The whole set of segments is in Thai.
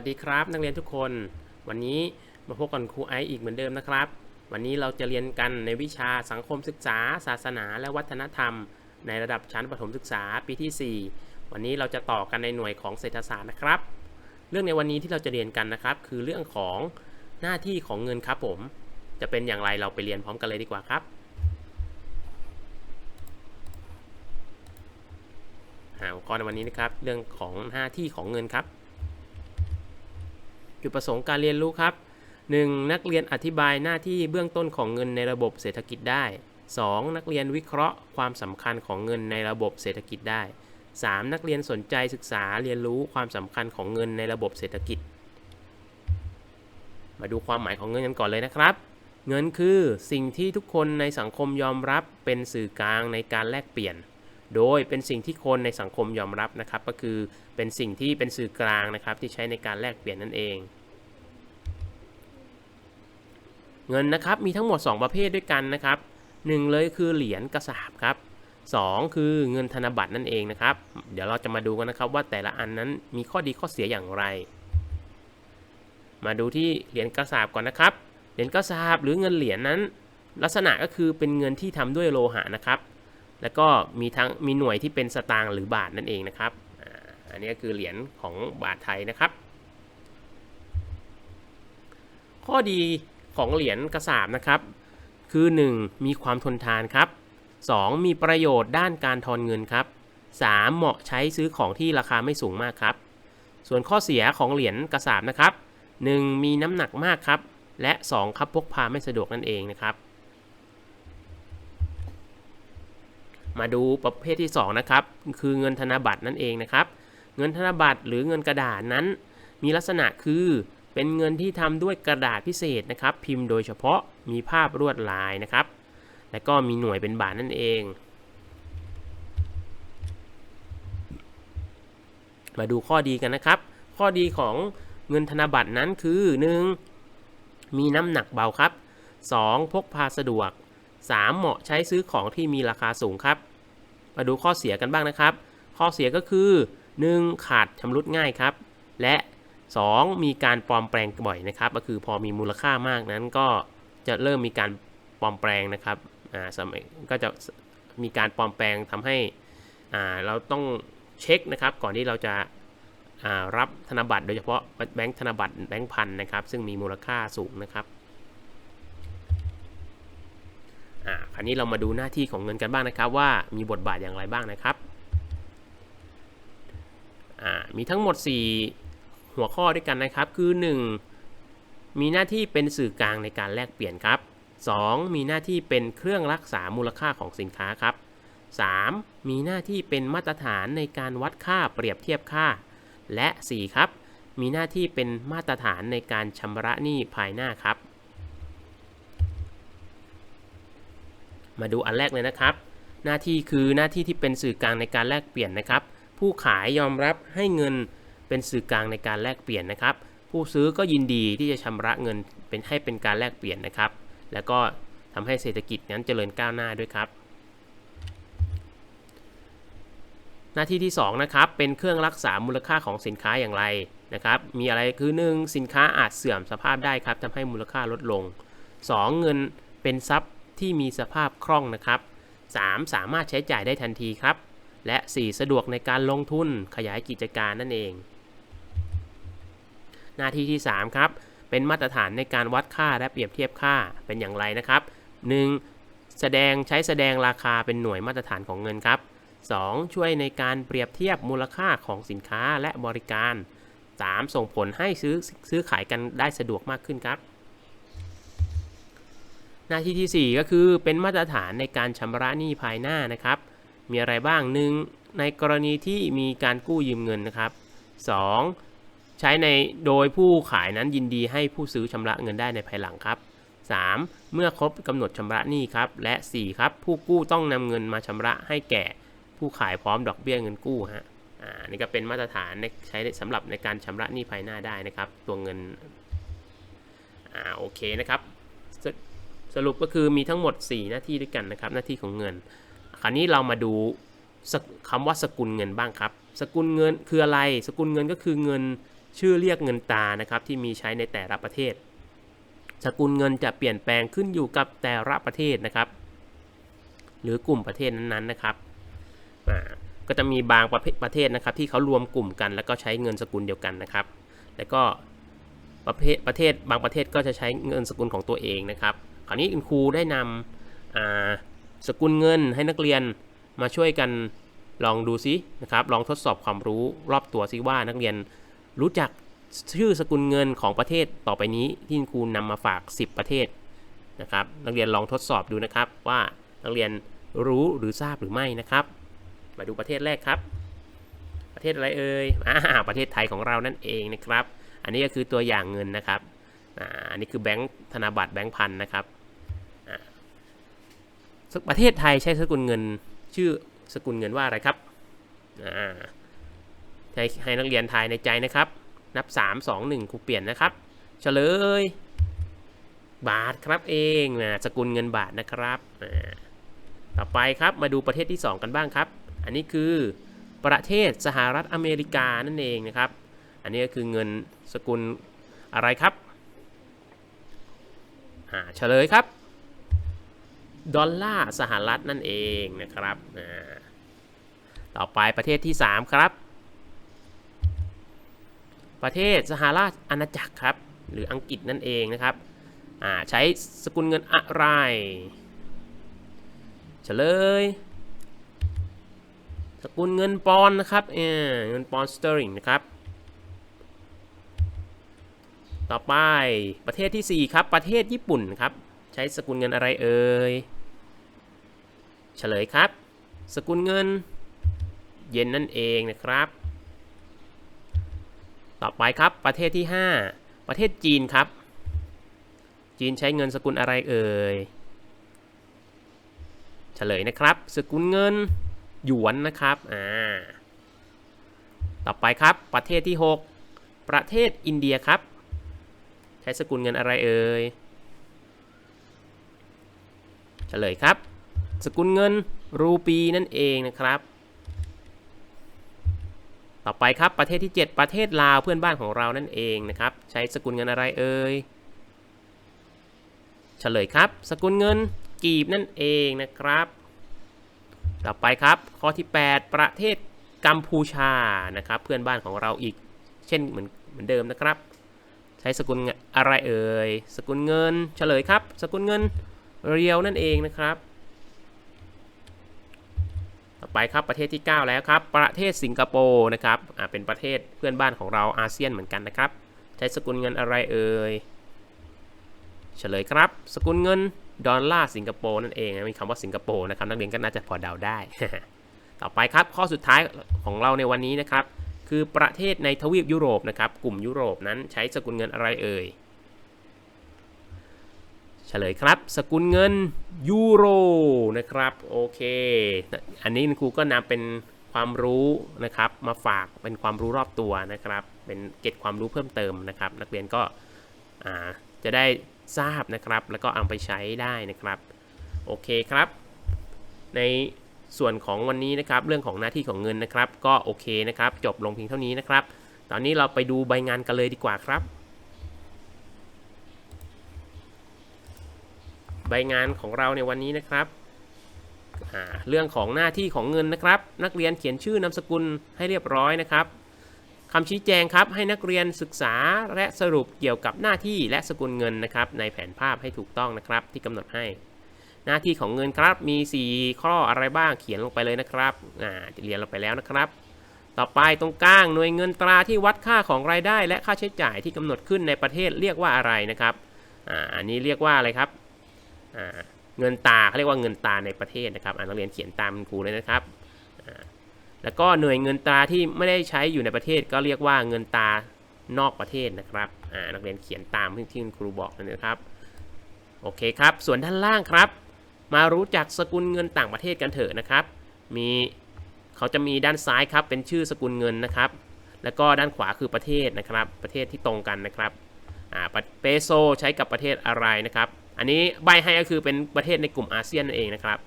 วัสดีครับ นักเรียนทุกคน วันนี้มาพบกันครูไอซ์อีกเหมือนเดิมนะครับ วันนี้เราจะเรียนกันในวิชาสังคมศึกษา ศาสนา และวัฒนธรรม ในระดับชั้นประถมศึกษาปีที่ 4 วันนี้เราจะต่อกันในหน่วยของเศรษฐศาสตร์นะครับ เรื่องในวันนี้ที่เราจะเรียนกันนะครับ คือเรื่องของหน้าที่ของเงินครับผม จะเป็นอย่างไรเราไปเรียนพร้อมกันเลยดีกว่าครับหัวข้อในวันนี้นะครับ เรื่องของหน้าที่ของเงินครับ จุดประสงค์การเรียนรู้ครับ 1. นักเรียนอธิบายหน้าที่เบื้องต้นของเงินในระบบเศรษฐกิจได้ 2. นักเรียนวิเคราะห์ความสำคัญของเงินในระบบเศรษฐกิจได้ 3. นักเรียนสนใจศึกษาเรียนรู้ความสำคัญของเงินในระบบเศรษฐกิจ มาดูความหมายของเงินกันก่อนเลยนะครับ เงินคือสิ่งที่ทุกคนในสังคมยอมรับเป็นสื่อกลางในการแลกเปลี่ยน โดยเป็นสิ่งที่คนในสังคมยอมรับนะครับ ก็คือเป็นสิ่งที่เป็นสื่อกลางนะครับที่ใช้ในการแลกเปลี่ยนนั่นเอง เงินนะครับมีทั้งหมด 2 ประเภทด้วยกันนะครับหนึ่งเลยคือเหรียญกระสาบครับสองคือเงินธนบัตรนั่นเองนะครับ เดี๋ยวเราจะมาดูกันนะครับว่าแต่ละอันนั้นมีข้อดีข้อเสียอย่างไร มาดูที่เหรียญกระสาบก่อนนะครับ เหรียญกระสาบหรือเงินเหรียญนั้น ลักษณะก็คือเป็นเงินที่ทำด้วยโลหะนะครับ แล้วก็มีทั้งมีหน่วยที่เป็นสตางค์หรือบาทนั่นเองนะครับ อันนี้คือเหรียญของบาทไทยนะครับ ข้อดีของเหรียญกระสาบนะครับ คือ 1. มีความทนทานครับ 2. มีประโยชน์ด้านการทอนเงินครับ 3. เหมาะใช้ซื้อของที่ราคาไม่สูงมากครับ ส่วนข้อเสียของเหรียญกระสาบนะครับ 1. มีน้ำหนักมากครับ และ 2. ครับพกพาไม่สะดวกนั่นเองนะครับ มาดูประเภทที่2นะครับคือเงินธนบัตรนั่นเองนะครับ เงินธนบัตรหรือเงินกระดาษนั้น มีลักษณะคือเป็นเงินที่ทำด้วยกระดาษพิเศษนะครับ พิมพ์โดยเฉพาะมีภาพลวดลายนะครับ และก็มีหน่วยเป็นบาทนั่นเอง มาดูข้อดีกันนะครับ ข้อดีของเงินธนบัตรนั้นคือ 1. มีน้ำหนักเบาครับ 2. พกพาสะดวก 3. เหมาะใช้ซื้อของที่มีราคาสูงครับ มาดูข้อเสียกันบ้างนะครับ ข้อเสียก็คือ 1. ขาดชำรุดง่ายครับ และ 2. มีการปลอมแปลงบ่อยนะครับ ก็คือพอมีมูลค่ามากนั้นก็จะเริ่มมีการปลอมแปลงนะครับอ่าสมัยก็จะมีการปลอมแปลงทำให้อ่าเราต้องเช็คนะครับก่อนที่เราจะารับธนบัตรโดยเฉพาะแบงค์ธนบัตรแบงค์พันนะครับซึ่งมีมูลค่าสูงนะครับ อ่าคราวนี้เรามาดูหน้าที่ของเงินกันบ้างนะครับ ว่ามีบทบาทอย่างไรบ้างนะครับมีทั้งหมด 4 หัวข้อด้วยกันนะครับ คือ 1. มีหน้าที่เป็นสื่อกลางในการแลกเปลี่ยนครับ 2. มีหน้าที่เป็นเครื่องรักษามูลค่าของสินค้าครับ 3. มีหน้าที่เป็นมาตรฐานในการวัดค่าเปรียบเทียบค่า และ 4. ครับ มีหน้าที่เป็นมาตรฐานในการชำระหนี้ภายหน้าครับ มาดูอันแรกเลยนะครับ หน้าที่คือหน้าที่ที่เป็นสื่อกลางในการแลกเปลี่ยนนะครับ ผู้ขายยอมรับให้เงินเป็นสื่อกลางในการแลกเปลี่ยนนะครับ ผู้ซื้อก็ยินดีที่จะชำระเงินเป็นให้เป็นการแลกเปลี่ยนนะครับ แล้วก็ทำให้เศรษฐกิจนั้นเจริญก้าวหน้าด้วยครับ หน้าที่ที่2นะครับเป็นเครื่องรักษามูลค่าของสินค้าอย่างไรนะครับ มีอะไรคือ 1. สินค้าอาจเสื่อมสภาพได้ครับทำให้มูลค่าลดลง 2. เงินเป็นทรัพย์ ที่มีสภาพคล่องนะครับ 3. สามารถใช้จ่ายได้ทันทีครับ และ 4. สะดวกในการลงทุนขยายกิจการนั่นเอง หน้าที่ที่ 3 ครับ เป็นมาตรฐานในการวัดค่าและเปรียบเทียบค่าเป็นอย่างไรนะครับ 1. แสดงใช้แสดงราคาเป็นหน่วยมาตรฐานของเงินครับ 2. ช่วยในการเปรียบเทียบมูลค่าของสินค้าและบริการ 3. ส่งผลให้ซื้อซื้อขายกันได้สะดวกมากขึ้นครับ หน้าที่ที่ 4 ก็คือเป็นมาตรฐานในการชำระหนี้ภายหน้านะครับ มีอะไรบ้าง 1. ในกรณีที่มีการกู้ยืมเงินนะครับ 2. ใช้ในโดยผู้ขายนั้นยินดีให้ผู้ซื้อชำระเงินได้ในภายหลังครับ 3. เมื่อครบกำหนดชำระหนี้ครับ และ 4. ครับ ผู้กู้ต้องนำเงินมาชำระให้แก่ผู้ขายพร้อมดอกเบี้ยเงินกู้ฮะอ่านี่ก็เป็นมาตรฐานใช้สำหรับในการชำระหนี้ภายหน้าได้นะครับ ตัวเงินอ่าโอเคนะครับ สรุปก็คือมีทั้งหมด 4 หน้าที่ด้วยกันนะครับ หน้าที่ของเงิน คราวนี้เรามาดูสคำว่าสกุลเงินบ้างครับ สกุลเงินคืออะไร สกุลเงินก็คือเงินชื่อเรียกเงินตานะครับที่มีใช้ในแต่ละประเทศ สกุลเงินจะเปลี่ยนแปลงขึ้นอยู่กับแต่ละประเทศนะครับ หรือกลุ่มประเทศนั้นๆนะครับก็จะมีบางประเภทประเทศนะครับ ที่เขารวมกลุ่มกัน แล้วก็ใช้เงินสกุลเดียวกันนะครับ แล้วก็ประเภทประเทศบางประเทศก็จะใช้เงินสกุลของตัวเองนะครับ ราวนี้คุณครูได้นำสกุลเงินให้นักเรียนมาช่วยกันลองดูซินะครับ ลองทดสอบความรู้รอบตัวซิว่านักเรียนรู้จักชื่อสกุลเงินของประเทศต่อไปนี้ที่คุณครูนำมาฝาก 10 ประเทศนะครับ นักเรียนลองทดสอบดูนะครับว่านักเรียนรู้หรือทราบหรือไม่นะครับ มาดูประเทศแรกครับ ประเทศอะไรเอ่ยอ่าประเทศไทยของเรานั่นเองนะครับ อันนี้ก็คือตัวอย่างเงินนะครับอ่าอันนี้คือแบงค์ธนบัตรแบงค์พันนะครับ ประเทศไทยใช้สกุลเงิน ชื่อสกุลเงินว่าอะไรครับให้ให้นักเรียนทายในใจนะครับ นับ 3 2 1ครูเปลี่ยนนะครับเฉลย บาทครับเองนะสกุลเงินบาทนะครับต่อไปครับมาดูประเทศที่ 2 กันบ้างครับ อันนี้คือประเทศสหรัฐอเมริกานั่นเองนะครับ อันนี้ก็คือเงินสกุลอะไรครับเฉลยครับ ดอลลาร์สหรัฐนั่นเองนะครับ ต่อไปประเทศที่ 3 ครับ ประเทศสหราชอาณาจักรครับ หรืออังกฤษนั่นเองนะครับ ใช้สกุลเงินอะไรเฉลย สกุลเงินปอนด์นะครับเออเงินปอนด์สเตอริงนะครับต่อไปประเทศที่ 4 ครับ ประเทศญี่ปุ่นครับ ใช้สกุลเงินอะไรเอ่ย เฉลยครับ สกุลเงิน เยนนั่นเองนะครับ ต่อไปครับประเทศที่ 5 ประเทศจีนครับ จีนใช้เงินสกุลอะไรเอ่ยเฉลยนะครับ สกุลเงินหยวนนะครับอ่าต่อไปครับประเทศที่ 6 ประเทศอินเดียครับ ใช้สกุลเงินอะไรเอ่ยเฉลยครับ สกุลเงินรูปีนั่นเองนะครับ ต่อไปครับประเทศที่ 7 ประเทศลาวเพื่อนบ้านของเรานั่นเองนะครับ ใช้สกุลเงินอะไรเอ่ยเฉลยครับ สกุลเงินกีบนั่นเองนะครับ ต่อไปครับข้อที่ 8 ประเทศกัมพูชานะครับ เพื่อนบ้านของเราอีก เช่นเหมือนเหมือนเดิมนะครับ ใช้สกุลอะไรเอ่ยสกุลเงินเฉลยครับ สกุลเงินเรียวนั่นเองนะครับ ไปครับประเทศที่ 9 แล้วครับ ประเทศสิงคโปร์นะครับเป็นประเทศเพื่อนบ้านของเราอาเซียนเหมือนกันนะครับ ใช้สกุลเงินอะไรเอ่ยเฉลยครับ สกุลเงินดอลลาร์สิงคโปร์นั่นเองมีคำว่าสิงคโปร์นะครับนักเรียนก็น่าจะพอเดาได้ ต่อไปครับข้อสุดท้ายของเราในวันนี้นะครับ คือประเทศในทวีปยุโรปนะครับ กลุ่มยุโรปนั้นใช้สกุลเงินอะไรเอ่ย เฉลยครับ สกุลเงินยูโรนะครับโอเคอันนี้ครูก็นำเป็นความรู้นะครับมาฝากเป็นความรู้รอบตัวนะครับ เป็นเก็บความรู้เพิ่มเติมนะครับ นักเรียนก็จะได้ทราบนะครับ แล้วก็เอาไปใช้ได้นะครับโอเคครับ ในส่วนของวันนี้นะครับ เรื่องของหน้าที่ของเงินนะครับ ก็โอเคนะครับ จบลงเพียงเท่านี้นะครับ ตอนนี้เราไปดูใบงานกันเลยดีกว่าครับ ใบงานของเราในวันนี้นะครับ เรื่องของหน้าที่ของเงินนะครับ นักเรียนเขียนชื่อนามสกุลให้เรียบร้อยนะครับคำชี้แจงครับให้นักเรียนศึกษาและสรุปเกี่ยวกับหน้าที่และสกุลเงินนะครับ ในแผนภาพให้ถูกต้องนะครับ ที่กำหนดให้ หน้าที่ของเงินครับมี 4 ข้ออะไรบ้างเขียนลงไปเลยนะครับอ่าเรียนลงไปแล้วนะครับ ต่อไปตรงกลางหน่วยเงินตราที่วัดค่าของรายได้ และค่าใช้จ่ายที่กำหนดขึ้นในประเทศเรียกว่าอะไรนะครับอ่าอันนี้เรียกว่าอะไรครับ เงินตาเขาเรียกว่าเงินตาในประเทศนะครับนักเรียนเขียนตามครูเลยนะครับแล้วก็หน่วยเงินตาที่ไม่ได้ใช้อยู่ในประเทศก็เรียกว่าเงินตานอกประเทศนะครับนักเรียนเขียนตามที่ครูบอกนะครับโอเคครับ ส่วนด้านล่างครับ มารู้จักสกุลเงินต่างประเทศกันเถอะนะครับ มีเขาจะมีด้านซ้ายครับเป็นชื่อสกุลเงินนะครับ แล้วก็ด้านขวาคือประเทศนะครับ ประเทศที่ตรงกันนะครับเปโซใช้กับประเทศอะไรนะครับ อันนี้ใบให้ก็คือเป็นประเทศในกลุ่มอาเซียนนั่นเองนะครับ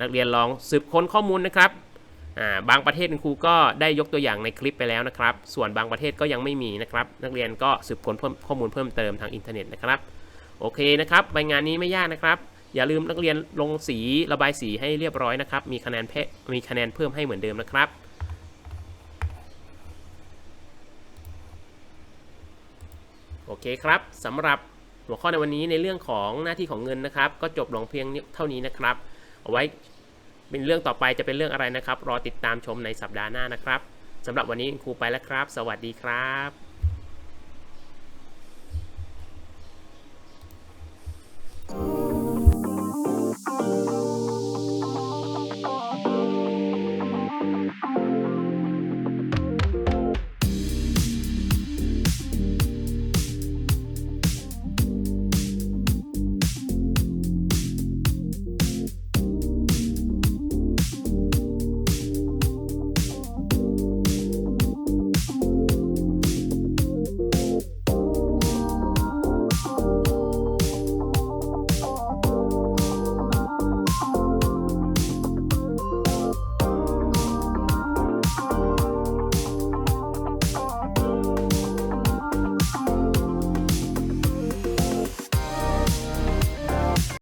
นักเรียนลองสืบค้นข้อมูลนะครับาบางประเทศคุณครูก็ได้ยกตัวอย่างในคลิปไปแล้วนะครับ ส่วนบางประเทศก็ยังไม่มีนะครับ นักเรียนก็สืบค้นข้อมูลเพิ่มเติมทางอินเทอร์เน็ตนะครับ โอเคนะครับใบงานนี้ไม่ยากนะครับ อย่าลืมนักเรียนลงสีระบายสีให้เรียบร้อยนะครับ มีคะแนนเพมีคะแนนเพิ่มให้เหมือนเดิมนะครับโอเคครับสำหรับ หัวข้อในวันนี้ในเรื่องของหน้าที่ของเงินนะครับ ก็จบลงเพียงเท่านี้นะครับ เอาไว้เป็นเรื่องต่อไปจะเป็นเรื่องอะไรนะครับ รอติดตามชมในสัปดาห์หน้านะครับสำหรับวันนี้ครูไปแล้วครับ สวัสดีครับ